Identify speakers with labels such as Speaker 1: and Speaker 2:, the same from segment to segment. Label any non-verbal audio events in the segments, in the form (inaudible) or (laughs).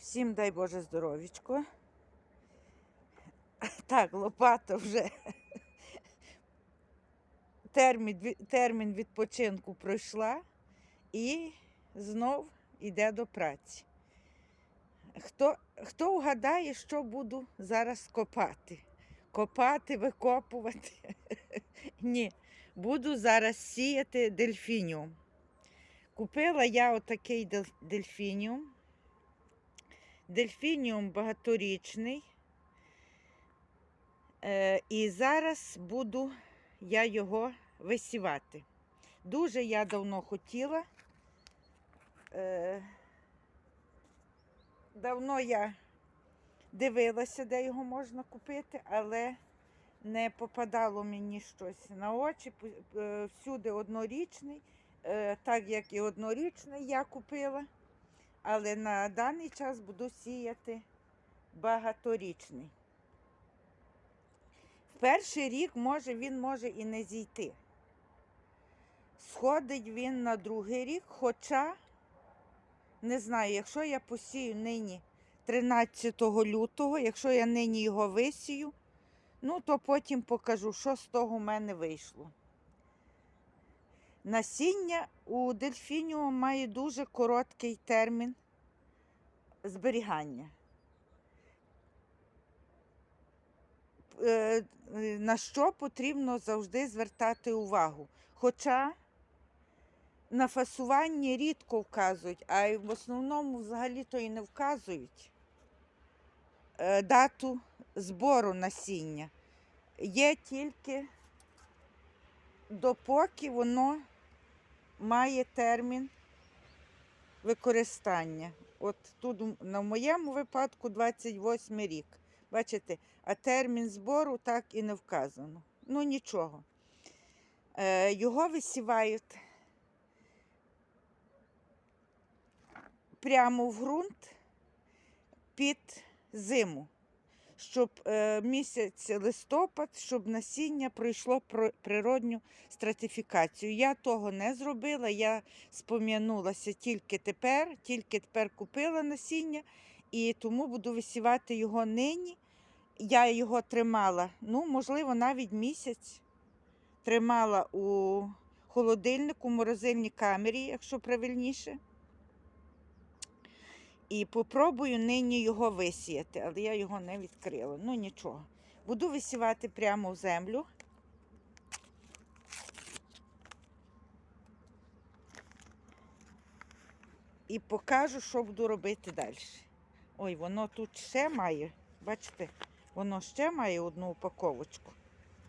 Speaker 1: Всім дай Боже здоровічко. Так, лопата вже. Термін, термін відпочинку пройшла і знов йде до праці. Хто, хто вгадає, що буду зараз копати? Копати, викопувати? (laughs) Ні, буду зараз сіяти дельфініум. Купила я отакий дел- дельфініум. Дельфініум багаторічний. Е, і зараз буду я його висівати. Дуже я давно хотіла. Е, давно я дивилася, де його можна купити, але не попадало мені щось на очі. Е, Всюди однорічний, так як і однорічний я купила. Але на даний час буду сіяти багаторічний. В перший рік може він може і не зійти. Сходить він на другий рік, хоча, не знаю, якщо я посію нині 13 лютого, якщо я нині його висію, ну то потім покажу, що з того в мене вийшло. Насіння у дельфініум має дуже короткий термін зберігання. Е, е, На що потрібно завжди звертати увагу. Хоча на фасуванні рідко вказують, а в основному взагалі-то і не вказують е, дату збору насіння. Є тільки допоки воно має термін використання. От тут на моєму випадку 28 рік. Бачите, а термін збору так і не вказано. Ну нічого. Е, його висівають прямо в ґрунт під зиму, щоб е, місяць листопад, щоб насіння пройшло про- природню стратифікацію. Я того не зробила, я спом'янулася тільки тепер, тільки тепер купила насіння і тому буду висівати його нині. Я його тримала, ну, можливо, навіть місяць тримала у холодильнику, морозильній камері, якщо правильніше. І попробую нині його висіяти, але я його не відкрила. Ну нічого. Буду висівати прямо в землю. І покажу, що буду робити далі. Ой, воно тут ще має, бачите, воно ще має одну упаковочку.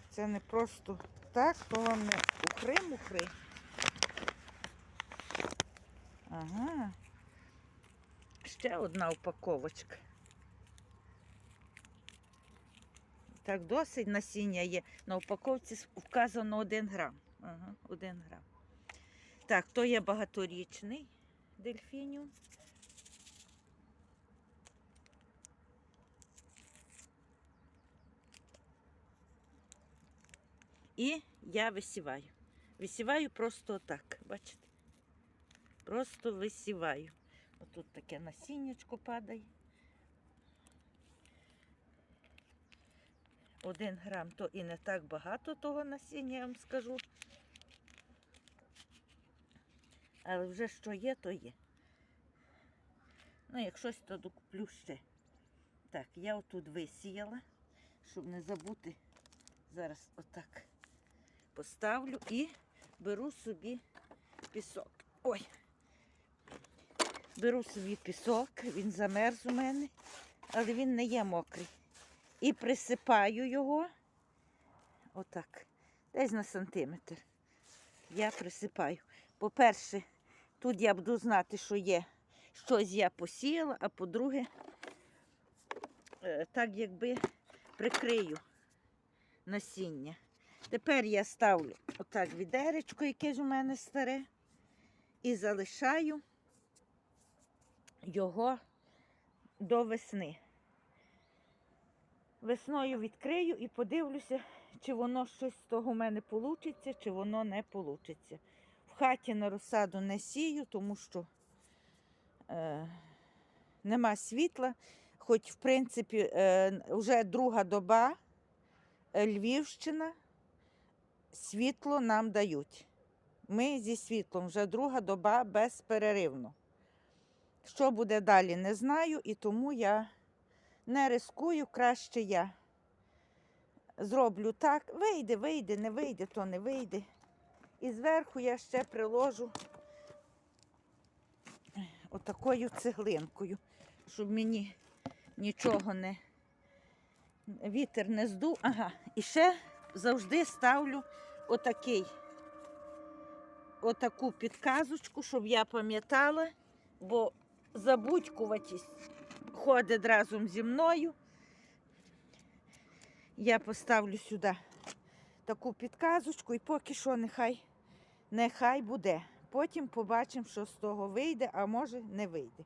Speaker 1: Це не просто так, то вам не ухри-мухри. Ага. Ще одна упаковочка. Так, досить насіння є. На упаковці вказано 1 грам. Ага, 1 грам. Так, то є багаторічний дельфініум. І я висіваю. Висіваю просто отак, бачите? Просто висіваю. Отут таке насіннячко падає. Один грам то і не так багато того насіння, я вам скажу. Але вже що є, то є. Ну, як щось, то докуплю ще. Так, я отут висіяла, щоб не забути. Зараз отак поставлю і беру собі пісок. Ой. Беру собі пісок, він замерз у мене, але він не є мокрий. І присипаю його отак, десь на сантиметр. Я присипаю. По-перше, тут я буду знати, що є щось я посіяла, а по-друге, е, так якби прикрию насіння. Тепер я ставлю отак відеречко, яке ж у мене старе, і залишаю його до весни. Весною відкрию і подивлюся, чи воно щось з того в мене вийде, чи воно не вийде. В хаті на розсаду не сію, тому що е, Нема світла, хоч, в принципі, е, вже друга доба е, Львівщина світло нам дають. Ми зі світлом вже друга доба безперервно. Що буде далі, не знаю, і тому я не рискую, краще я зроблю так. Вийде, вийде, не вийде, то не вийде. І зверху я ще приложу отакою цеглинкою, щоб мені нічого не вітер не здув. Ага, і ще завжди ставлю отакий, отаку підказочку, щоб я пам'ятала, бо забудькуватість ходить разом зі мною. Я поставлю сюди таку підказочку і поки що нехай, нехай буде. Потім побачимо, що з того вийде, а може не вийде.